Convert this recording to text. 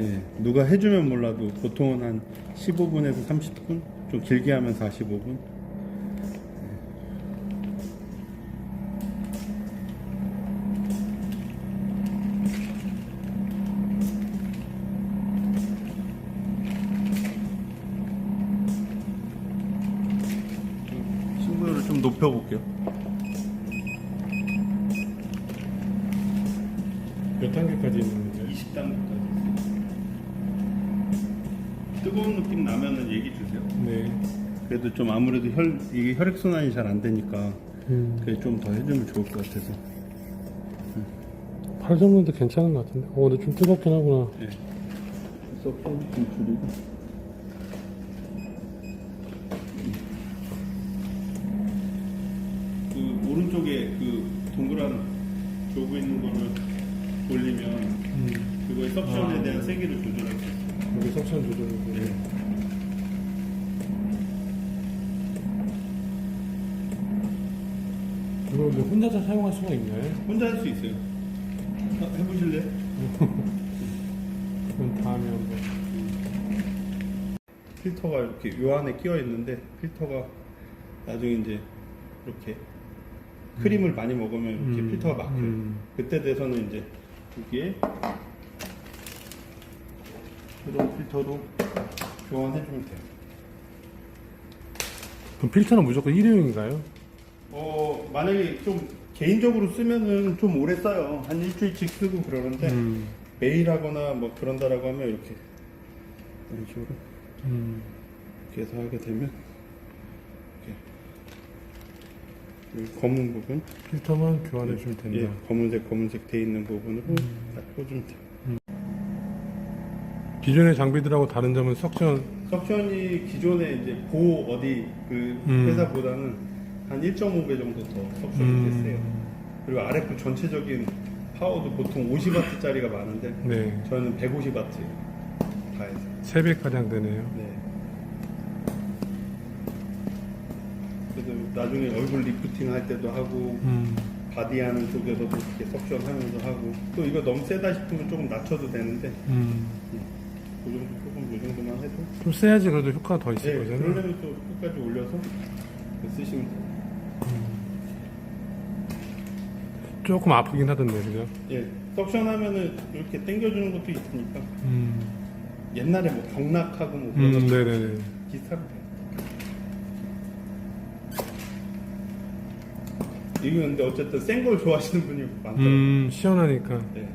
예, 누가 해주면 몰라도 보통은 한 15분에서 30분? 좀 길게 하면 45분? 친구를 좀 높여볼게요. 몇 단계까지 있는 거예요? 20단까지. 뜨거운 느낌 나면은 얘기 주세요. 네. 그래도 좀 아무래도 혈, 이게 혈액 순환이 잘 안 되니까 음. 그게 좀 더 해주면 좋을 것 같아서. 팔 정도도 괜찮은 것 같은데. 어, 근데 좀 뜨겁긴 하구나. 네. 서프를 좀 줄이고. 그 오른쪽에 그 동그란 조그 있는 거를 올리면 음. 그거의 석션에 아. 대한 세기를 조절할 수 있어요. 여기 석션 조절이고. 네. 이거 뭐 혼자서 사용할 수가 있나요? 혼자 할 수 있어요. 어, 해보실래요? 그럼 다음에 한번. 필터가 이렇게 요 안에 끼어 있는데 필터가 나중에 이제 이렇게 크림을 많이 먹으면 이렇게 음, 필터가 막혀요. 음. 그때 돼서는 이제 여기에 이런 필터로 교환해주면 돼요. 그럼 필터는 무조건 일회용인가요? 어 만약에 좀 개인적으로 쓰면은 좀 오래 써요. 한 일주일씩 쓰고 그러는데 음. 매일 하거나 뭐 그런다라고 하면 이렇게 이런 식으로 음. 이렇게 하게 되면 이렇게 이 검은 부분 필터만 교환해 주면 된다. 예, 검은색 검은색 돼 있는 부분으로 딱 꽂으면 돼요. 기존의 장비들하고 다른 점은 석션 석션이 기존에 이제 보 어디 그 음. 회사보다는 한 1.5배 정도 더 석션이 음. 됐어요. 그리고 RF 전체적인 파워도 보통 50W짜리가 많은데 네. 저는 150W 다 해서. 3배 가량 되네요. 네. 그래서 나중에 얼굴 리프팅 할 때도 하고 음. 바디하는 쪽에서도 이렇게 석션 하면서 하고 또 이거 너무 세다 싶으면 조금 낮춰도 되는데 음. 그 정도 조금 이 정도만 해도 좀 세야지 그래도 효과가 더 있을 네, 거잖아요. 그러려면 또 끝까지 올려서 쓰시면 돼요. 조금 아프긴 하던데, 그죠? 예, 석션 하면은 이렇게 당겨주는 것도 있으니까 음. 옛날에 뭐 경락하고 뭐 그런 음, 거 네네네. 비슷하고 이거 근데 어쨌든 센 걸 좋아하시는 분이 많더라고요. 음, 시원하니까. 네.